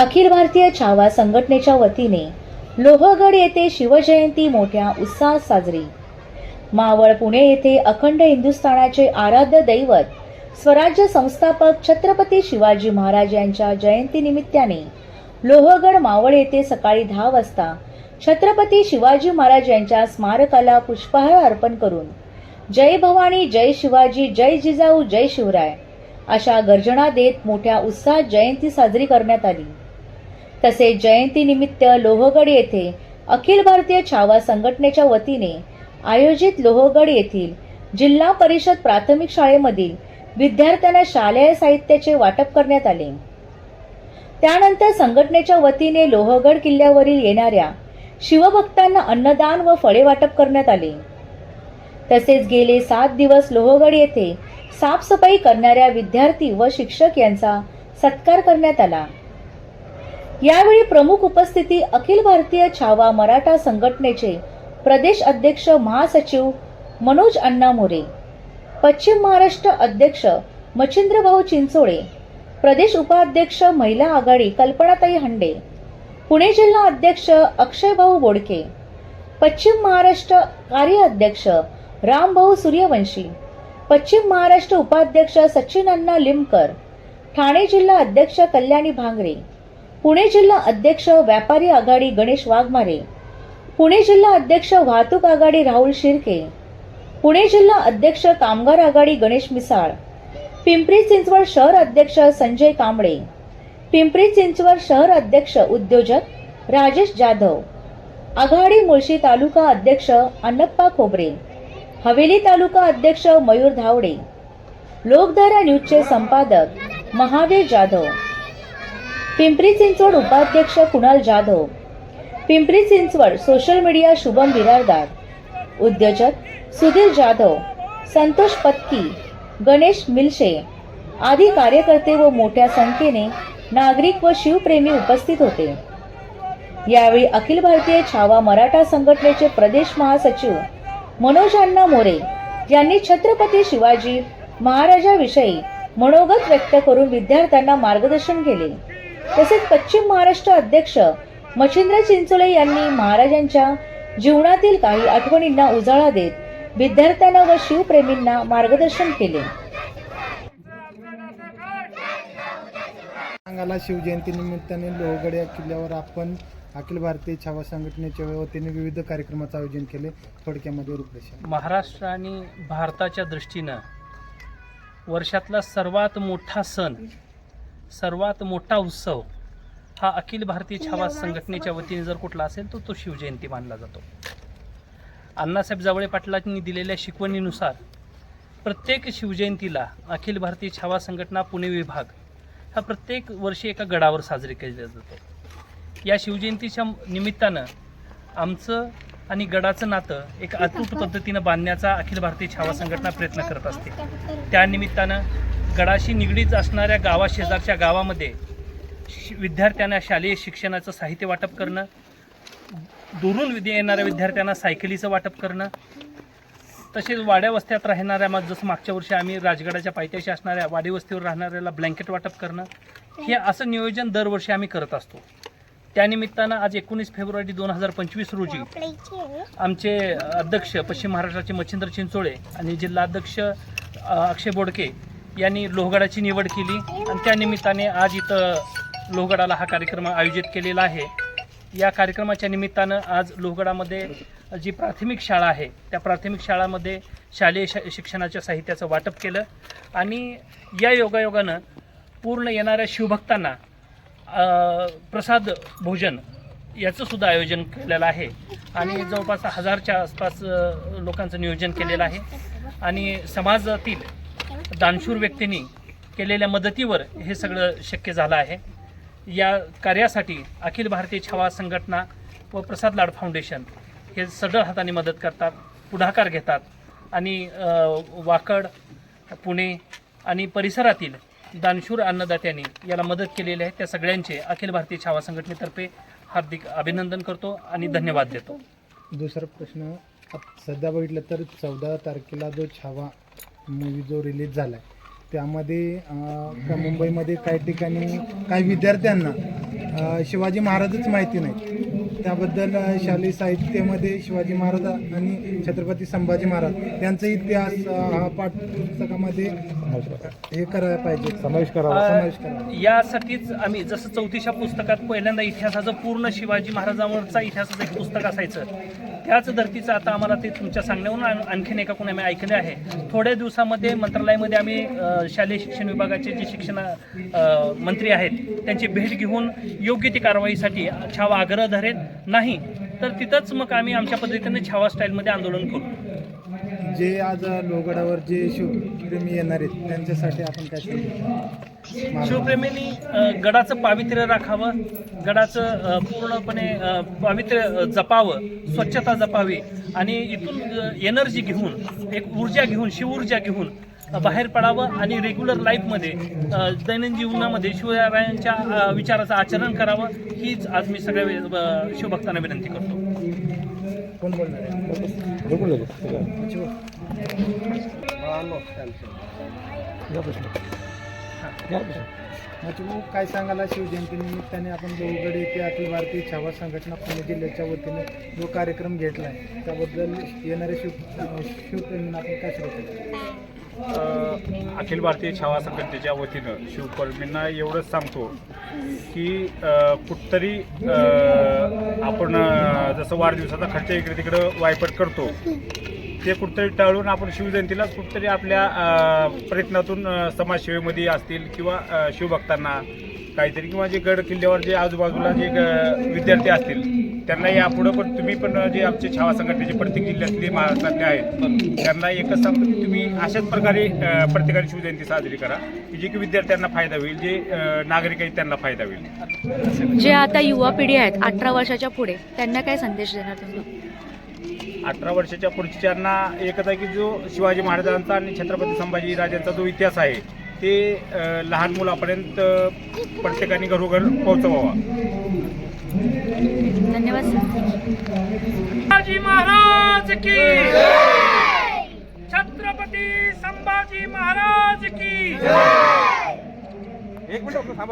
अखिल भारतीय छावा संघटनेच्या वतीने लोहगड येथे शिवजयंती मोठ्या उत्साहात साजरी. मावळ पुणे येथे अखंड हिंदुस्थानाचे आराध्य दैवत स्वराज्य संस्थापक छत्रपती शिवाजी महाराज यांच्या जयंतीनिमित्ताने लोहगड मावळ येथे सकाळी दहा वाजता छत्रपती शिवाजी महाराज यांच्या स्मारकाला पुष्पहार अर्पण करून जय भवानी जय शिवाजी जय जिजाऊ जय शिवराय अशा गर्जना देत मोठ्या उत्साहात जयंती साजरी करण्यात आली. तसेच जयंतीनिमित्त लोहगड येथे अखिल भारतीय छावा संघटनेच्या वतीने आयोजित लोहगड येथील जिल्हा परिषद प्राथमिक शाळेमधील विद्यार्थ्यांना शालेय साहित्याचे वाटप करण्यात आले. त्यानंतर संघटनेच्या वतीने लोहगड किल्ल्यावरील येणाऱ्या शिवभक्तांना अन्नदान व फळे वाटप करण्यात आले. तसेच गेले सात दिवस लोहगड येथे साफसफाई करणाऱ्या विद्यार्थी व शिक्षक यांचा सत्कार करण्यात आला. यावेळी प्रमुख उपस्थिती अखिल भारतीय छावा मराठा संघटनेचे प्रदेश अध्यक्ष महासचिव मनोज अण्णा मोरे पश्चिम महाराष्ट्र अध्यक्ष मच्छिंद्रभाऊ चिंचोळे प्रदेश उपाध्यक्ष महिला आघाडी कल्पनाताई हंडे पुणे जिल्हा अध्यक्ष अक्षयभाऊ बोडके पश्चिम महाराष्ट्र कार्य अध्यक्ष रामभाऊ सूर्यवंशी पश्चिम महाराष्ट्र उपाध्यक्ष सचिन अण्णा लिमकर ठाणे जिल्हा अध्यक्ष कल्याणी भांगरे पुणे जिल्हा अध्यक्ष व्यापारी आघाडी गणेश वाघमारे पुणे जिल्हा अध्यक्ष वाहतूक आघाडी राहुल शिर्के पुणे जिल्हा अध्यक्ष कामगार आघाडी गणेश मिसाळ पिंपरी चिंचवड शहर अध्यक्ष संजय कांबळे पिंपरी चिंचवड शहर अध्यक्ष उद्योजक राजेश जाधव आघाडी मुळशी तालुका अध्यक्ष अन्नप्पा खोबरे हवेली तालुका अध्यक्ष मयूर धावडे लोकधारा न्यूजचे संपादक महावीर जाधव पिंपरी चिंचवड उपाध्यक्ष कुणाल जाधव. पिंपरी चिंचवड सोशल मीडिया शुभम बिरारदार उद्योजक सुधीर जाधव संतोष पत्की गणेश मिलशे आदी कार्यकर्ते व मोठ्या संख्येने नागरिक व शिवप्रेमी उपस्थित होते. यावेळी अखिल भारतीय छावा मराठा संघटनेचे प्रदेश महासचिव मनोज मोरे यांनी छत्रपती शिवाजी महाराजाविषयी मनोगत व्यक्त करून विद्यार्थ्यांना मार्गदर्शन केले. तसेच पश्चिम महाराष्ट्र अध्यक्ष मच्छिंद्र चिंचोले यांनी महाराजांच्या जीवनातील काही आठवणींना उजाळा देत विद्यार्थ्यांना व शिवप्रेमींना मार्गदर्शन केले. सांगाला शिवजयंती निमित्ताने लोहगड या किल्ल्यावर आपण अखिल भारतीय छावा संघटनेच्या वतीने विविध कार्यक्रमाचं आयोजन केले. थोडक्यामध्ये रूपरेषा. महाराष्ट्र आणि भारताच्या दृष्टीनं वर्षातला सर्वात मोठा सण सर्वात मोठा उत्सव हा अखिल भारतीय छावा संघटनेच्या वतीने जर कुठला असेल तर तो शिवजयंती मानला जातो. अण्णासाहेब जावळे पाटलांनी दिलेल्या शिकवणीनुसार प्रत्येक शिवजयंतीला अखिल भारतीय छावा संघटना पुणे विभाग हा प्रत्येक वर्षी एका गडावर साजरी केला जातो. या शिवजयंतीच्या निमित्तानं आमचं आणि गडाचं नातं एक अतूट पद्धतीनं बांधण्याचा अखिल भारतीय छावा संघटना प्रयत्न करत असते. त्यानिमित्तानं गडाशी निगडीत असणाऱ्या गावाशेजारच्या गावामध्ये शि- विद्यार्थ्यांना शालेय शिक्षणाचं साहित्य वाटप करणं दुरून विद्या येणाऱ्या विद्यार्थ्यांना सायकलीचं वाटप करणं तसेच वाड्यावस्त्यात राहणाऱ्या मग जसं मागच्या वर्षी आम्ही राजगडाच्या पायथ्याशी असणाऱ्या वाडीवस्तीवर राहणाऱ्याला ब्लँकेट वाटप करणं हे असं नियोजन दरवर्षी आम्ही करत असतो. त्यानिमित्तानं आज एकोणीस फेब्रुवारी दोन हजार पंचवीस रोजी आमचे अध्यक्ष पश्चिम महाराष्ट्राचे मच्छिंद्र चिंचोळे आणि जिल्हाध्यक्ष अक्षय बोडके यांनी लोहगडाची निवड केली आणि त्या निमित्ताने आज इथं लोहगडाला हा कार्यक्रम आयोजित केलेला आहे. या कार्यक्रमाच्या निमित्तानं आज लोहगडामध्ये जी प्राथमिक शाळा आहे त्या प्राथमिक शाळामध्ये शालेय श शिक्षणाच्या साहित्याचं वाटप केलं आणि या योगायोगानं पूर्ण येणाऱ्या शिवभक्तांना प्रसाद भोजन याचं सुद्धा आयोजन केलेलं आहे. आणि जवळपास हजारच्या आसपास लोकांचं नियोजन केलेलं आहे. आणि समाजातील दानशूर व्यक्तींनी केलेल्या मदतीवर हे सगळं शक्य झालं आहे. या कार्यासाठी अखिल भारतीय छावा संघटना व प्रसाद लाड फाउंडेशन हे सढळ हाताने मदत करतात पुढाकार घेतात आणि वाकड पुणे आणि परिसरातील दानशूर अन्नदात्यांनी याला मदत केलेली आहे. त्या सगळ्यांचे अखिल भारतीय छावा संघटनेतर्फे हार्दिक अभिनंदन करतो आणि धन्यवाद देतो. दुसरा प्रश्न सध्या बघितलं तर चौदा तारखेला जो छावा मूवी जो रिलीज झाला आहे त्यामध्ये मुंबईमध्ये काही ठिकाणी काही विद्यार्थ्यांना शिवाजी महाराजच माहिती नाही त्याबद्दल शालेय साहित्यामध्ये शिवाजी महाराज आणि छत्रपती संभाजी महाराज यांचा इतिहास हा पाठ्यपुस्तकामध्ये हे करायला पाहिजे. समावेश करावा. समावेश करावा. यासाठीच आम्ही जसं चौथीच्या पुस्तकात पहिल्यांदा इतिहासाचं पूर्ण शिवाजी महाराजांवरचा इतिहासाचं एक पुस्तक असायचं त्याच धर्तीचं आता आम्हाला ते तुमच्या सांगण्यावरून आण- आणखीन एका कोणी आम्ही ऐकले आहे. थोड्या दिवसामध्ये मंत्रालयामध्ये आम्ही शालेय शिक्षण विभागाचे जे शिक्षण मंत्री आहेत त्यांची भेट घेऊन योग्य ती कारवाईसाठी छावा आग्रह धरेल नाही तर तिथंच मग आम्ही आमच्या पद्धतीने छावा स्टाईलमध्ये आंदोलन करू. जे आज लोहगडावर जे शिवप्रेमी येणार आहेत त्यांच्यासाठी आपण काय सांगू? शिवप्रेमींनी अ, गडाचं पावित्र्य राखावं गडाचं अ, पूर्णपणे अ, पावित्र्य अ, जपावं स्वच्छता जपावी आणि इथून एनर्जी घेऊन एक ऊर्जा घेऊन शिवऊर्जा घेऊन बाहेर पडावं आणि रेग्युलर लाईफमध्ये दैनंदिन जीवनामध्ये शिवरायांच्या विचाराचं आचरण करावं हीच आज मी सगळ्या शिवभक्तांना विनंती करतो. कोण बोलणार आहे? मग म्हणजे काय सांगायला शिवजयंती निमित्ताने आपण लोहगड येथे अखिल भारतीय छावा संघटना पुणे जिल्ह्याच्या वतीने जो कार्यक्रम घेतला आहे त्याबद्दल येणाऱ्या शिव अं, शिवप्रेमींना आपण काय सांगतो अखिल भारतीय छावा संघटनेच्या वतीनं शिवपर्मींना एवढंच सांगतो की कुठतरी आपण जसं वाढदिवसाचा खर्च इकडे तिकडं वायपट करतो ते कुठतरी टाळून आपण शिवजयंतीलाच कुठतरी आपल्या प्रयत्नातून समाजसेवेमध्ये असतील किंवा शिवभक्तांना काहीतरी किंवा जे गड किल्ल्यावर जे आजूबाजूला जे विद्यार्थी असतील त्यांना यापुढं पण तुम्ही पण जे आमचे छावा संघटनेचे प्रत्येक जिल्ह्यातले महाराष्ट्रातले आहेत त्यांना एकच सांगतो की तुम्ही अशाच प्रकारे प्रत्येकाने शिवजयंती साजरी करा की जे की विद्यार्थ्यांना फायदा होईल जे नागरिक आहेत त्यांना फायदा होईल. जे आता युवा पिढी आहेत अठरा वर्षाच्या पुढे त्यांना काय संदेश देणार तुम्ही? अठरा वर्षाच्या पुढच्यांना एकच आहे की जो शिवाजी महाराजांचा आणि छत्रपती संभाजी राजांचा जो इतिहास आहे ते लहान मुलापर्यंत प्रत्येकाने घरोघर पोहोचवावा. धन्यवाद सर. संभाजी महाराज की छत्रपती संभाजी महाराज की